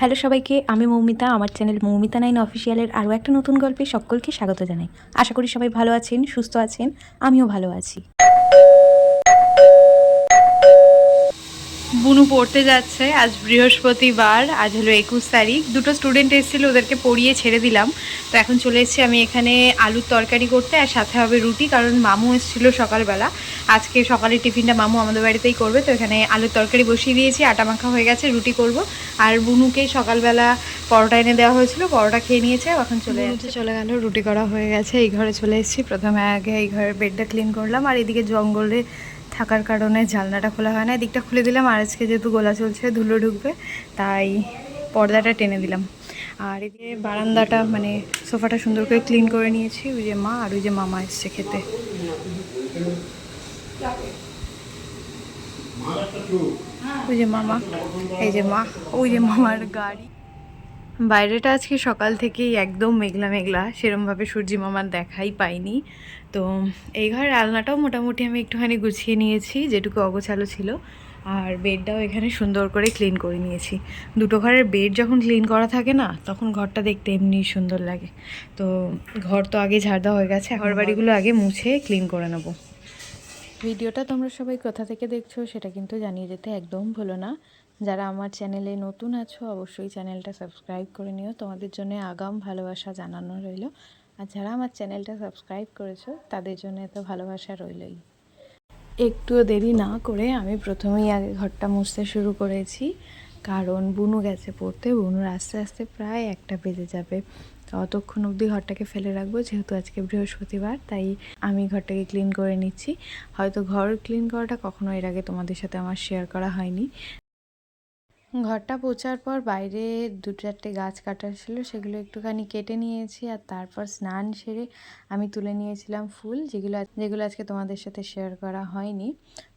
Hello সবাইকে, আমি মৌমিতা, আমার চ্যানেল মৌমিতা নাইন অফিসিয়ালের আরও একটা নতুন গল্পে সকলকে স্বাগত জানাই। আশা করি সবাই ভালো আছেন, সুস্থ আছেন, আমিও ভালো আছি। বুনু পড়তে যাচ্ছে আজ বৃহস্পতিবার আজ হলো একুশ তারিখ। দুটো স্টুডেন্ট এসেছিল ওদেরকে পড়িয়ে ছেড়ে দিলাম। তো এখন চলে এসেছি আমি এখানে আলুর তরকারি করতে আর সাথে হবে রুটি কারণ মামু এসেছিল সকালবেলা। আজকে সকালের টিফিনটা মামু আমাদের বাড়িতেই করবে তো এখানে আলুর তরকারি বসিয়ে দিয়েছি আটা মাখা হয়ে গেছে রুটি করব। আর বুনুকে সকালবেলা পরোটা এনে দেওয়া হয়েছিল পরোটা খেয়ে নিয়েছে এখন চলে যাচ্ছে। চলে গেল রুটি করা হয়ে গেছে এই ঘরে চলে এসেছি। প্রথমে আগে এই ঘরের বেডটা ক্লিন করলাম আর এদিকে জঙ্গলে থাকার কারণে জানলাটা খোলা হয় না। এদিকটা খুলে দিলাম, আর আজকে যেহেতু গোলা চলছে, ধুলো ঢুকবে, তাই পর্দাটা টেনে দিলাম। আর এদিকে বারান্দাটা মানে সোফাটা সুন্দর করে ক্লিন করে নিয়েছি। ওই যে মা আর ওই যে মামা এসছে খেতে। ওই যে মামা, এই যে মা, ওই যে মামার গাড়ি। বাইরেটা আজকে সকাল থেকেই একদম মেঘলা মেঘলা, সেরমভাবে সূর্যি মামার দেখাই পাইনি। তো এই ঘরের আলনাটাও মোটামুটি আমি একটুখানি গুছিয়ে নিয়েছি, যেটুকু অগোছালো ছিল, আর বেডটাও এখানে সুন্দর করে ক্লিন করে নিয়েছি। দুটো ঘরের বেড যখন ক্লিন করা থাকে না, তখন ঘরটা দেখতে এমনি সুন্দর লাগে। তো ঘর তো আগে ঝাড় দেওয়া হয়ে গেছে, ঘর বাড়িগুলো আগে মুছে ক্লিন করে নেব। ভিডিওটা তোমরা সবাই কোথা থেকে দেখছ সেটা কিন্তু জানিয়ে যেতে একদম ভুলো না। যারা আমার চ্যানেলে নতুন আছো, অবশ্যই চ্যানেলটা সাবস্ক্রাইব করে নিও। তোমাদের জন্য আগাম ভালোবাসা জানানো রইল। আর যারা আমার চ্যানেলটা সাবস্ক্রাইব করেছ, তাদের জন্য এত ভালোবাসা রইলই। একটুও দেরি না করে আমি প্রথমেই আগে ঘরটা মুছতে শুরু করেছি। কারণ বুনু গেছে পড়তে। বুনুর আস্তে আস্তে প্রায় একটা বেজে যাবে। অতক্ষণ অবধি ঘরটাকে ফেলে রাখব, যেহেতু আজকে বৃহস্পতিবার, তাই আমি ঘরটাকে ক্লিন করে নিচ্ছি। হয়তো ঘর ক্লিন করাটা কখনো এর আগে তোমাদের সাথে আমার শেয়ার করা হয়নি। ঘরটা পৌঁছার পর বাইরে দু চারটে গাছ কাটার ছিল, সেগুলো একটুখানি কেটে নিয়েছি আর তারপর স্নান সেরে আমি তুলে নিয়েছিলাম ফুল, যেগুলো যেগুলো আজকে তোমাদের সাথে শেয়ার করা হয়নি।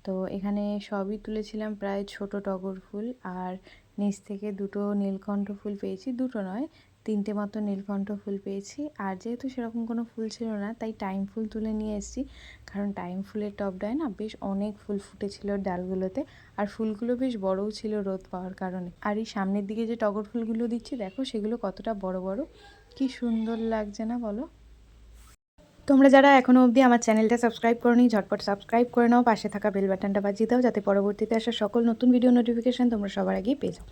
তো এখানে সবই তুলেছিলাম প্রায় ছোট টগর ফুল আর নিচ থেকে দুটো নীলকণ্ঠ ফুল পেয়েছি, দুটো নয় তিনটে মতো নীলকণ্ঠ ফুল পেয়েছি। আর যেহেতু সেরকম কোনো ফুল ছিল না, তাই টাইম ফুল তুলে নিয়ে এসেছি। কারণ টাইম ফুলের টবটায় না, বেশ অনেক ফুল ফুটেছিল ডালগুলোতে। আর ফুলগুলো বেশ বড়ও ছিল রোদ পাওয়ার কারণে। আর এই সামনের দিকে যে টগর ফুলগুলো দিচ্ছি, দেখো সেগুলো কতটা বড় বড়। কি সুন্দর লাগছে না বলো? তোমরা যারা এখনও অবধি আমার চ্যানেলটা সাবস্ক্রাইব করনি, ঝটপট সাবস্ক্রাইব করে নাও। পাশে থাকা বেল বাটনটা বাজিয়ে দাও, যাতে পরবর্তীতে আসা সকল নতুন ভিডিও নোটিফিকেশান তোমরা সবার আগেই পেয়ে যাও।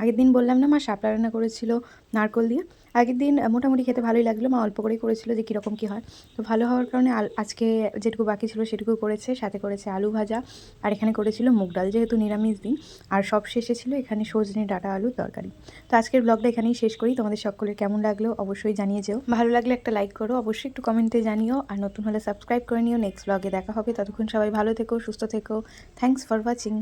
আগের দিন বললাম না, মা শাপলা রান্না করেছিল নারকল দিয়ে। আগের দিন মোটামুটি খেতে ভালোই লাগল, মা অল্প করেই করেছিল যে কীরকম কী হয়। তো ভালো হওয়ার কারণে আজকে যেটুকু বাকি ছিল সেটুকু করেছে, সাথে করেছে আলু ভাজা, আর এখানে করেছিল মুগ ডাল, যেহেতু নিরামিষ দিন। আর সব শেষে ছিল এখানে সজনে ডাটা আলুর তরকারি। তো আজকের ব্লগটা এখানেই শেষ করি, তোমাদের সকলের কেমন লাগল অবশ্যই জানিয়ে যেও। ভালো লাগলে একটা লাইক করো, অবশ্যই একটু কমেন্টে জানিও, আর নতুন হলে সাবস্ক্রাইব করে নিও, নেক্সট ব্লগে দেখা হবে, ততক্ষণ সবাই ভালো থেকো, সুস্থ থেকো, থ্যাংকস ফর ওয়াচিং।